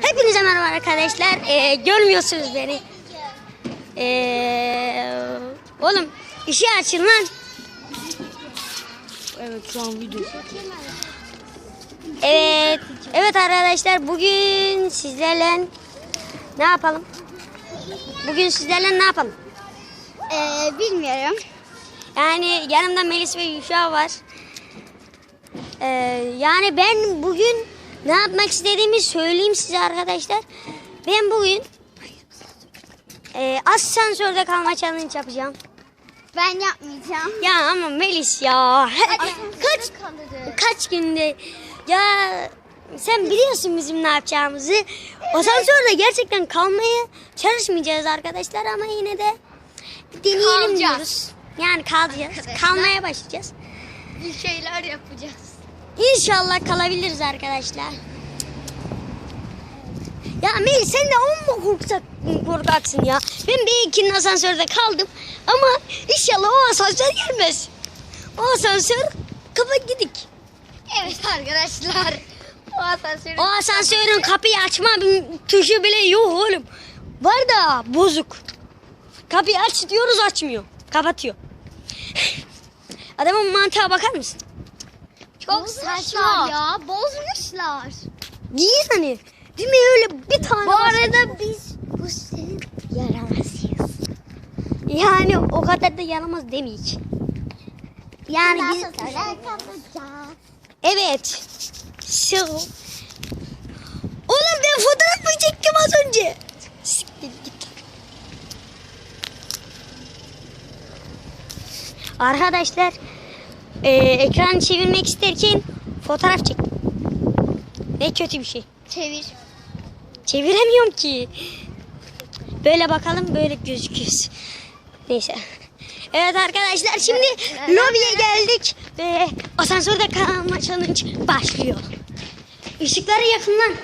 Hepinize merhaba arkadaşlar. Ee, görmüyorsunuz beni. Ee, oğlum işi açın lan. Evet şu an video. Evet. Evet arkadaşlar bugün sizlerle ne yapalım? Bugün sizlerle ne yapalım? Ee, bilmiyorum. Yani yanımda Melis ve Yuşa var. Ee, yani ben bugün ne yapmak istediğimi söyleyeyim size arkadaşlar. Ben bugün e, asansörde kalma challenge yapacağım. Ben yapmayacağım. Ya ama Melis ya. kaç kaç günde ya sen biliyorsun bizim ne yapacağımızı. Asansörde gerçekten kalmaya çalışmayacağız arkadaşlar ama yine de deneyelim Kalacağız. diyoruz. Yani kalacağız. Arkadaşlar. Kalmaya başlayacağız. Bir şeyler yapacağız. İnşallah kalabiliriz arkadaşlar. Ya Melis sen de amma korksak, korkaksın ya. Ben bir ikinin asansörde kaldım. Ama inşallah o asansör gelmez. O asansör kafa gidik. Evet arkadaşlar. O asansörü O asansörün kapıyı açma tuşu bile yok oğlum. Var da bozuk. Kapıyı aç diyoruz açmıyor. Kapatıyor. Adamın mantığa bakar mısın? Çok saçma ya. Bozmuşlar. Niye hani? Değil mi öyle bir tane Bu arada biz bu senin yaramazıyız. Yani o kadar da yaramaz demeyik. Yani biz... Evet. Şu... Oğlum ben fotoğraf mı çektim az önce? Siktir git. Arkadaşlar e, ekranı çevirmek isterken fotoğraf çektim. Ne kötü bir şey. Çevir. Çeviremiyorum ki. Böyle bakalım böyle gözüküyoruz. Neyse. Evet arkadaşlar şimdi lobiye geldik ve asansörde kalma challenge başlıyor. Işıkları yakından.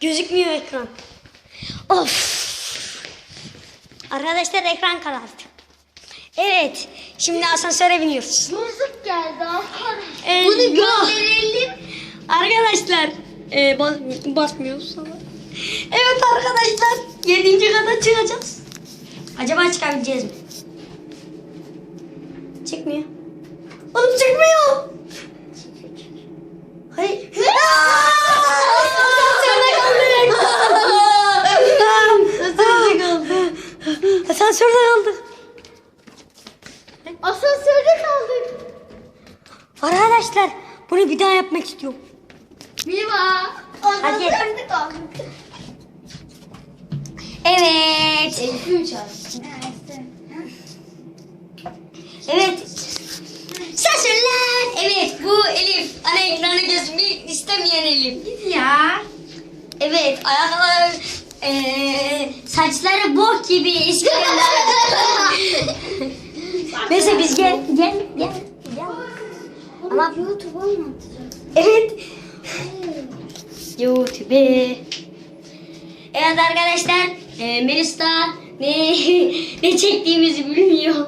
Gözükmüyor ekran. Of. Arkadaşlar ekran karardı. Evet. Şimdi asansöre biniyoruz. Bozuk geldi. Ee, Bunu yok. gönderelim. Arkadaşlar e, bas, basmıyoruz sana. Evet arkadaşlar yedinci kata çıkacağız. Acaba çıkabileceğiz mi? Çıkmıyor. Oğlum çıkmıyor. Hayır. Asansörde kaldık. Asansörde kaldık. Asansörde kaldık. Arkadaşlar bunu bir daha yapmak istiyorum. Hadi. Asansörde kaldık. Evet. Elif'i mi çağırdın? Evet. Saçlar. Evet bu Elif. Ana ekrana gözükmek istemeyen Elif. Ya. Evet ayakları eee saçları bok gibi İskender. Gel gel gel. gel. Ama YouTube'a mı atacağız? evet. YouTube. Evet arkadaşlar e, Melis daha ne ne çektiğimizi bilmiyor.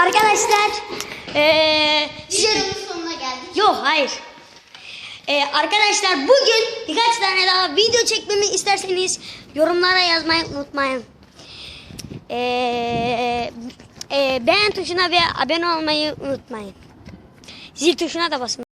Arkadaşlar Videonun sonuna geldik. Yok hayır. Ee, arkadaşlar bugün birkaç tane daha video çekmemi isterseniz yorumlara yazmayı unutmayın. Ee, e, beğen tuşuna ve abone olmayı unutmayın. Zil tuşuna da basın.